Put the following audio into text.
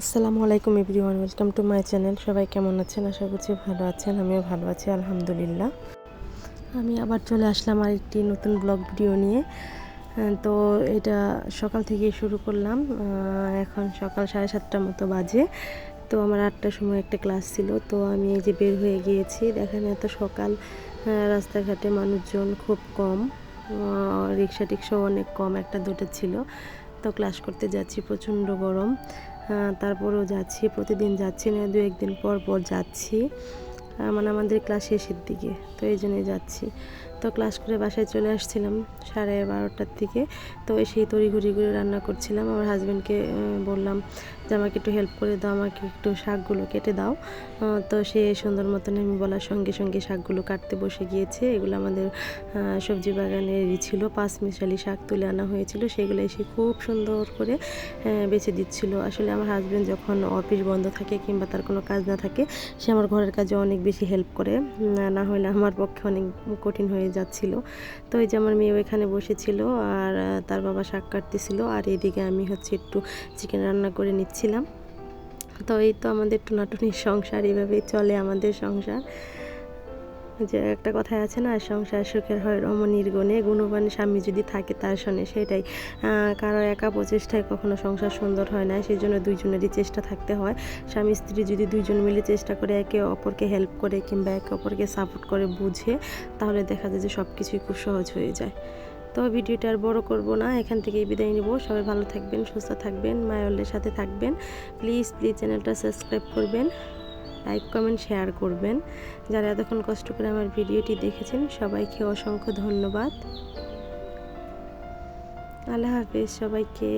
আসসালামু আলাইকুম everyone, welcome to my channel. সবাই কেমন আছেন? আশা করছি ভালো আছেন, আমিও ভালো আছি, আলহামদুলিল্লাহ। আমি আবার চলে আসলাম আর একটি নতুন ব্লগ ভিডিও নিয়ে। তো এটা সকাল থেকে শুরু করলাম। এখন সকাল সাড়ে সাতটার মতো বাজে। তো আমার আটটার সময় একটা ক্লাস ছিল, তো আমি এই যে বের হয়ে গিয়েছি। দেখেন এত সকাল রাস্তাঘাটে মানুষজন খুব কম। রিক্সা টিক্সাও অনেক কম, একটা দুটো ছিল। তো ক্লাস করতে যাচ্ছি, প্রচণ্ড গরম। তারপরেও যাচ্ছি, প্রতিদিন যাচ্ছি না দু একদিন পর পর যাচ্ছি। মানে আমাদের ক্লাস শেষের দিকে, তো এই জন্যই যাচ্ছি। তো ক্লাস করে বাসায় চলে আসছিলাম সাড়ে বারোটার দিকে। তো এসেই তড়িঘড়ি করে রান্না করছিলাম। আমার হাজব্যান্ডকে বললাম যে, আমাকে একটু হেল্প করে দাও, আমাকে একটু শাকগুলো কেটে দাও। তো সে সুন্দর মতন আমি বলার সঙ্গে সঙ্গে শাকগুলো কাটতে বসে গিয়েছে। এগুলো আমাদের সবজি বাগানেরই ছিল। পাঁচ মিশালি শাক তুলে আনা হয়েছিল। সেগুলো এসে খুব সুন্দর করে বেছে দিচ্ছিল। আসলে আমার হাজব্যান্ড যখন অফিস বন্ধ থাকে কিংবা তার কোনো কাজ না থাকে, সে আমার ঘরের কাজে অনেক বেশি হেল্প করে। না হলে আমার পক্ষে অনেক কঠিন হয়ে যাচ্ছিল। তো এই যে আমার মেয়ে এখানে বসেছিল আর তার বাবা শাক কাটতেছিল আর এদিকে আমি হচ্ছে একটু চিকেন রান্না করে নিচ্ছিলাম। তো এই তো আমাদের টুনাটুনির সংসার, এভাবেই চলে আমাদের সংসার। যে একটা কথাই আছে না, সংসার সুখের হয় রমণীর গুণে, গুণবান স্বামী যদি থাকে তার শোনে সেটাই। কারও একা প্রচেষ্টায় কখনো সংসার সুন্দর হয় না সেই জন্য দুইজনেরই চেষ্টা থাকতে হয়। স্বামী স্ত্রী যদি দুইজন মিলে চেষ্টা করে একে অপরকে হেল্প করে কিংবা একে অপরকে সাপোর্ট করে বুঝে, তাহলে দেখা যায় যে সব কিছুই খুব সহজ হয়ে যায়। তো ভিডিওটা আর বড় করব না, এখান থেকেই বিদায় নেব। সবাই ভালো থাকবেন, সুস্থ থাকবেন মায়ালের সাথে থাকবেন। প্লিজ প্লিজ চ্যানেলটা সাবস্ক্রাইব করবেন। লাইক কমেন্ট শেয়ার করবেন। যারা এতক্ষণ কষ্ট করে আমার ভিডিওটি দেখেছেন, সবাইকে অসংখ্য ধন্যবাদ। আল্লাহ হাফিজ সবাইকে।